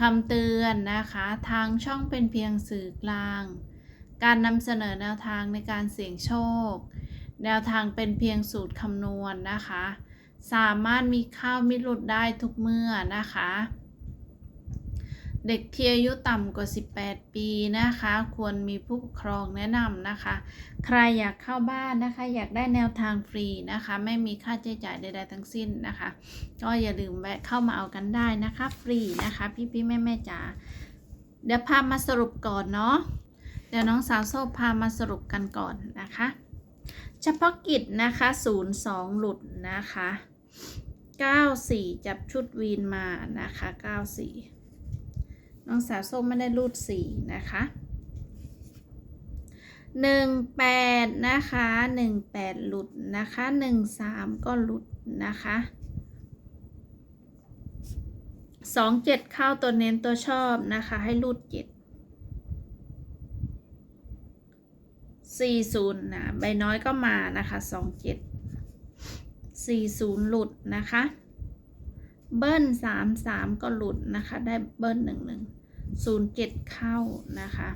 คำเตือนนะคะ ทางช่องเป็นเพียงสื่อกลาง การนำเสนอแนวทางในการเสี่ยงโชค แนวทางเป็นเพียงสูตรคำนวณนะคะ สามารถมีเข้าวมิหลุดได้ทุกเมื่อนะคะ เด็กที่อายุต่ำกว่า 18 ปีนะคะ ควรมีผู้ปกครองแนะนำนะคะ ใครอยากเข้าบ้านนะคะ อยากได้แนวทางฟรีนะคะ ไม่มีค่าใช้จ่ายใด ๆ ทั้งสิ้นนะคะ ก็อย่าลืมแวะเข้ามาเอากันได้นะคะ ฟรีนะคะ พี่ๆแม่ๆจ๋าเดี๋ยวพามาสรุปก่อนเนาะเดี๋ยวน้องสาวโซ่พามาสรุปกันก่อนนะคะ เฉพาะกิจนะคะ 02 หลุดนะคะ 94 จับชุดวีนมานะคะ 94 น้องสาวส้มไม่ได้รูดสี่นะคะหนึ่งแปดนะคะหนึ่งแปดหลุดนะคะหนึ่งสามก็หลุดนะคะสองเจ็ดเข้าตัวเน้นตัวชอบนะคะให้รูดเจ็ดสี่ศูนย์นะใบน้อยก็มานะคะสองเจ็ดสี่ศูนย์หลุดนะคะ เบิ้ลสามสามก็หลุดนะคะ ได้เบิ้ลหนึ่งหนึ่ง ศูนย์เจ็ดเข้านะคะ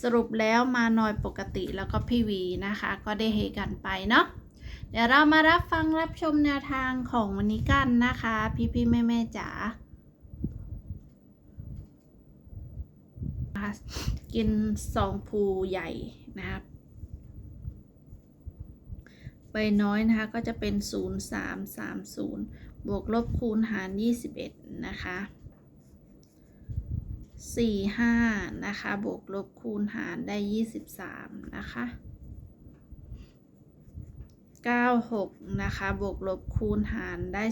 สรุปแล้วมาหน่อยปกติแล้วก็พี่วีนะคะ ก็ได้เฮกันไปเนาะเดี๋ยวเรามารับฟังรับชมแนวทางของวันนี้กันนะคะ พี่พี่แม่แม่จ๋ากินสองภูใหญ่นะครับใบน้อยนะคะก็จะเป็น 0 3 3 0 บวกลบคูณหาร 21 นะคะ 4 5นะคะ บวกลบคูณหารได้23นะคะ9 6นะคะ บวกลบคูณหารได้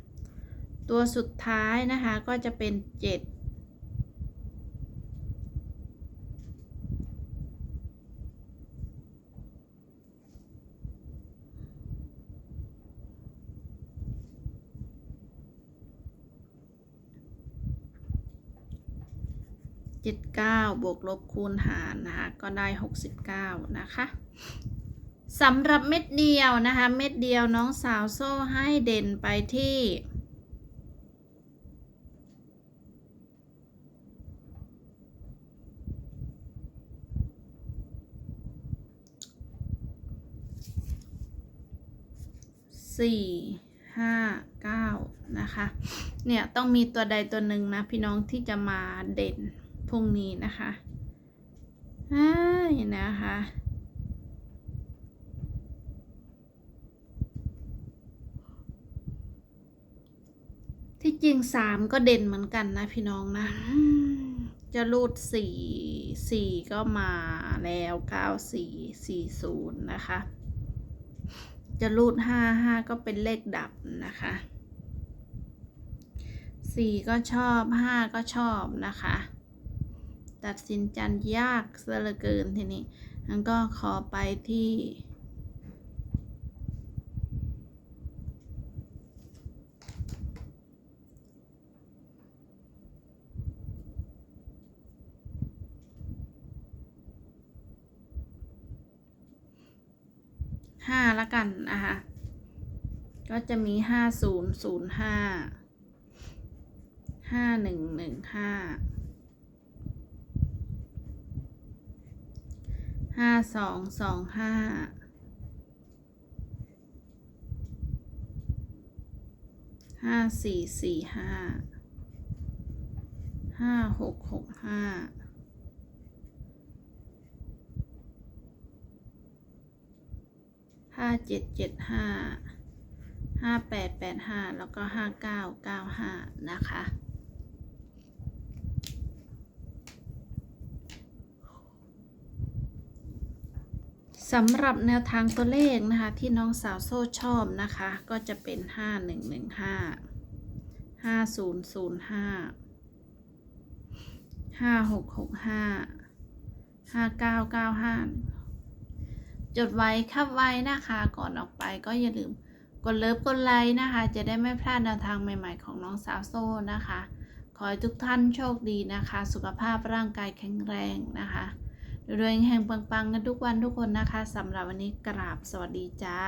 13ตัวสุดท้ายนะคะก็จะเป็น7 79 บวกลบคูณหารนะคะก็ได้ 69 นะคะสำหรับเม็ดเดียวนะคะ เม็ดเดียวน้องสาวโซ่ให้เด่นไปที่ สี่ห้าเก้านะคะ เนี่ย ต้องมีตัวใดตัวหนึ่งนะ พี่น้องที่จะมาเด่น พรุ่งนี้นะคะใช่นะคะที่จริงสามก็เด่นเหมือนกันนะพี่น้องนะ จะรูดสี่สี่ก็มาแล้วเก้าสี่สี่ศูนย์นะคะ จะรูดห้าห้าก็เป็นเลขดับนะคะสี่ก็ชอบห้าก็ชอบนะคะ ตัดสินใจยากเสียเหลือเกินทีนี้งั้นก็ขอไปที่ ห้าละกันนะคะก็จะมีห้าศูนย์ศูนย์ห้าห้าหนึ่งหนึ่งห้า ห้าสองสองห้าห้าสี่สี่ห้าห้าหกหกห้าห้าเจ็ดเจ็ดห้าห้าแปดแปดห้าแล้วก็ห้าเก้าเก้าห้านะคะ สำหรับแนวทางตัวเลขนะคะ ที่น้องสาวโซ่ชอบนะคะ ก็จะเป็นห้าหนึ่งหนึ่งห้าห้าศูนย์ศูนย์ห้าห้าหกหกห้าห้าเก้าเก้าห้าจดไว้คับไว้นะคะก่อนออกไปก็อย่าลืมกดเลิฟกดไลค์นะคะ จะได้ไม่พลาดแนวทางใหม่ๆของน้องสาวโซ่นะคะ ขอให้ทุกท่านโชคดีนะคะ สุขภาพร่างกายแข็งแรงนะคะ รวยแห่งปังๆกันทุกวันทุกคนนะคะสำหรับวันนี้กราบสวัสดีจ้า